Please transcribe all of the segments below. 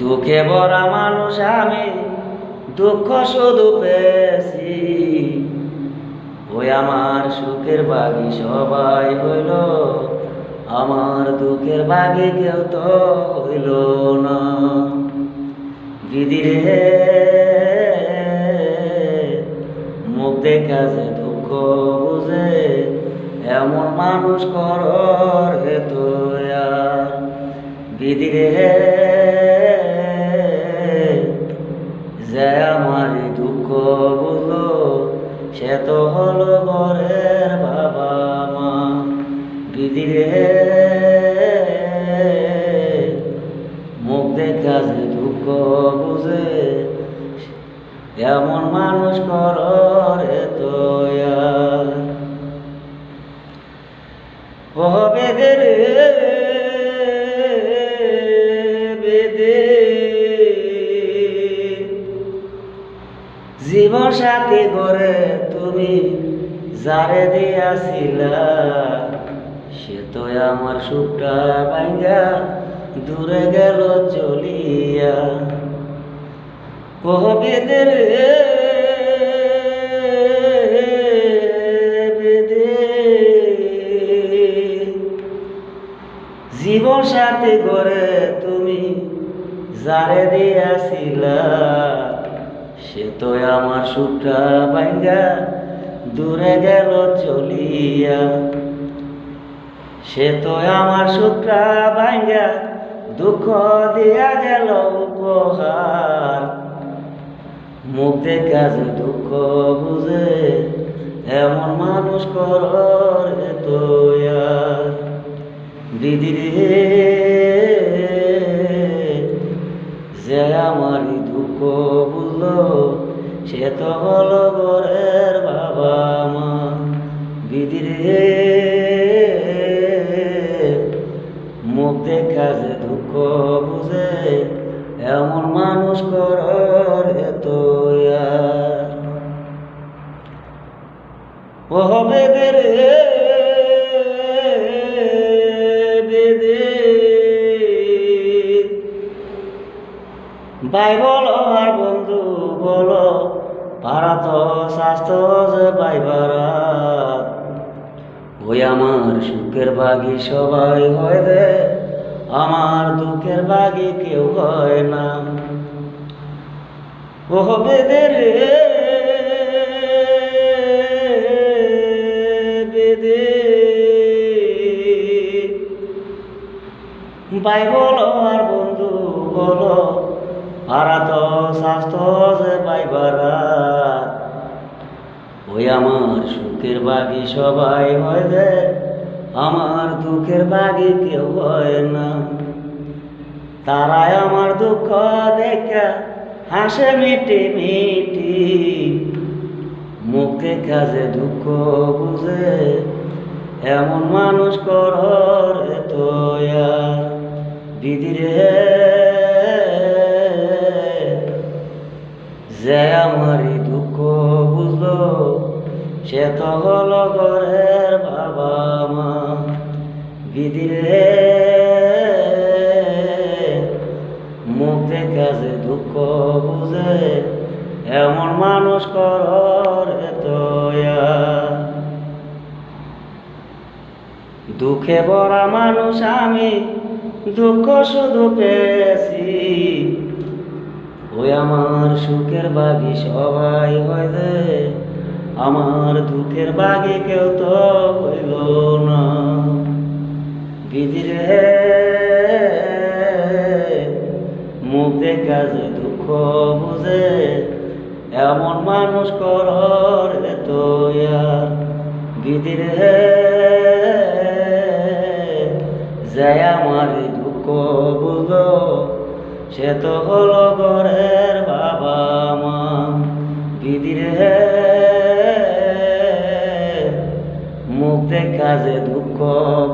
দুঃখে ভরা মানুষ আমি, দুঃখ শুধু পেয়েছি। ওই আমার সুখের বাগি সবাই হইল, আমার দুঃখের বাগি কেউ তো হইল না। দিদিরে মুখ দেখা দুঃখ বুঝে, এমন মানুষ কর হে তো দিদিরে যে আমার দুঃখ বুঝলো, সে তো হলো ঘরের বাবা মা। বিদিরে মুখ দেখা দুঃখ বুঝে, এমন মানুষ কর সাথী করে তুমি যারে দিয়াছিলা। সে তো আমার সুখটা ভাঙ্গা দূরে গেল চলিয়া। বেদে জীবন সাথে করে তুমি যারে দিয়াছিলা। সে তো আমার সুখটা ভাঙ্গা দূরে গেল চলিয়া। সে তো আমার সুখটা ভাঙ্গা দুঃখ দিয়া গেল উপহার। মুখ যে দুঃখ বুঝে, এমন মানুষ কর দিদি রে, যে আমার বুঝলো, সে তো হলো ঘরের বাবা মা। দিদি রে মুখ দেখা যে দুঃখ বুঝে, এমন মানুষ কর রে তো আর ও রে বেদে ভাই বলো আর বন্ধু বলো পারা তো স্বাস্থ্য যে পাইবারা। ওই আমার সুখের বাগি সবাই হয় রে, আমার দুঃখের বাগি কেউ হয় না। ও বেদে রে, বেদে। ভাই বলো আর বন্ধু বলো ভাড়া তো স্বাস্থ্য যে পাইবারা ওই আমার সুখের বাগি সবাই হয় যে, আমার দুঃখের বাগি কেউ হয় না। তারাই আমার দুঃখ দেখা, হাসে মিটি মিটি। মুখে কাজে দুঃখ বুঝে, এমন মানুষ কর তো দিদি রে যে আমার দুঃখ বুঝলো, সে তো হলো ঘরের বাবা মা। দিদি রে মুখ দেখা যে দুঃখ বুঝে, এমন মানুষ কর দুঃখে ভরা মানুষ আমি, দুঃখ শুধু পেয়েছি। ওই আমার সুখের বাগি সবাই হয় যে। আমার দুঃখের বাগি কেউ তো হইল না। দিদিরে মুখ দেখা যে দুঃখ বুঝে, এমন মানুষ কর তো আর দিদিরে যে আমার দুঃখ বুঝলো সে তো হলো ঘরের বাবা মা। দিদিরে মুখ দেখা যে দুঃখ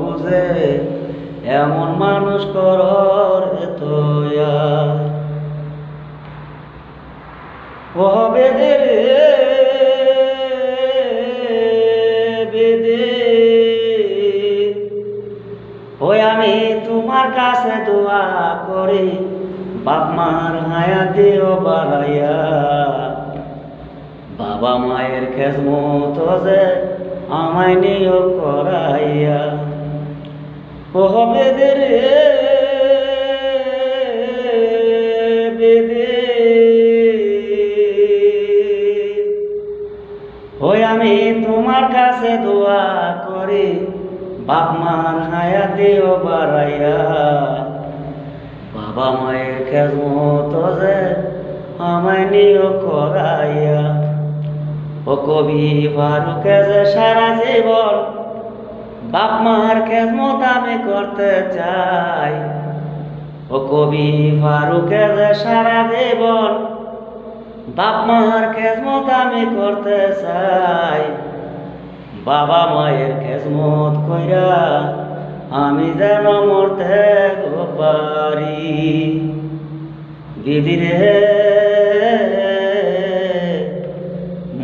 বুঝে, এমন মানুষ কর রে তো আর। ও বেদে রে বেদে। ওই আমি তোমার কাছে দোয়া করি। বাপ মার হায়া দিও বাড়াইয়া, বাবা মায়ের খেসমত যে আমায় নিয়োগ করাইয়া, ও বেদে রে বেদে। ওই আমি তোমার কাছে দোয়া করি, বাপ মার হায়া দিও বাড়াইয়া। বাবা মায়ের খেজমত যে আমায় নিয়োগ করাইয়া। ও কবি ফারুকে যে সারা জীবন বাপ মার খেজমত আমি করতে চাই। ও কবি ফারুকে যে সারা জীবন বাপ মার খেজমত আমি করতে চাই। বাবা মায়ের খেজমত কইরা আমি যেন মরতে পারি দিদিরে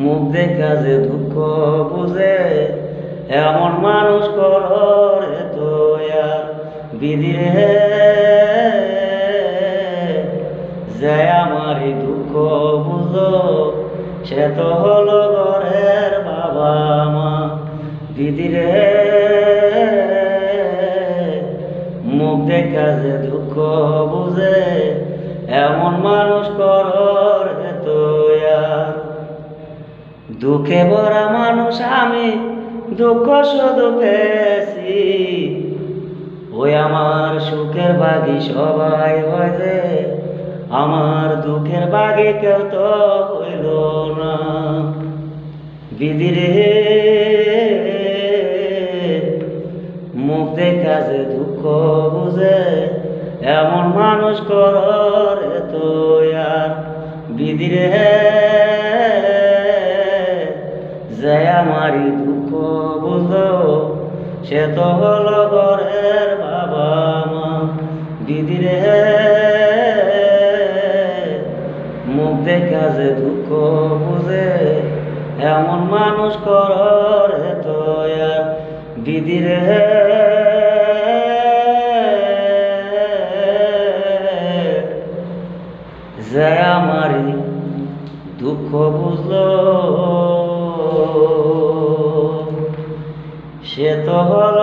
মুখ দেখা যে দুঃখ বুঝে, এমন মানুষ করে তোয়া বিদিরে যে আমার এই দুঃখ বুঝো, সে তো হলো ঘরের বাবা মা দিদিরে ভরা মানুষ আমি দুঃখ শুধু পেয়েছি। ওই আমার সুখের বাগি সবাই হয় আমার দুঃখের বাগে কেউ তো হইল না। বিদিরে মুখ দেখা যে দুঃখ বুঝে, এমন মানুষ করর তো আর। বিদিরে যে আমারই দুঃখ বুঝলো, সে তো হলো ঘরের বাবা মা। দিদিরে মুখ দেখা যে দুঃখ বুঝে, এমন মানুষ কর তো আর। দিদিরে সে তো হলো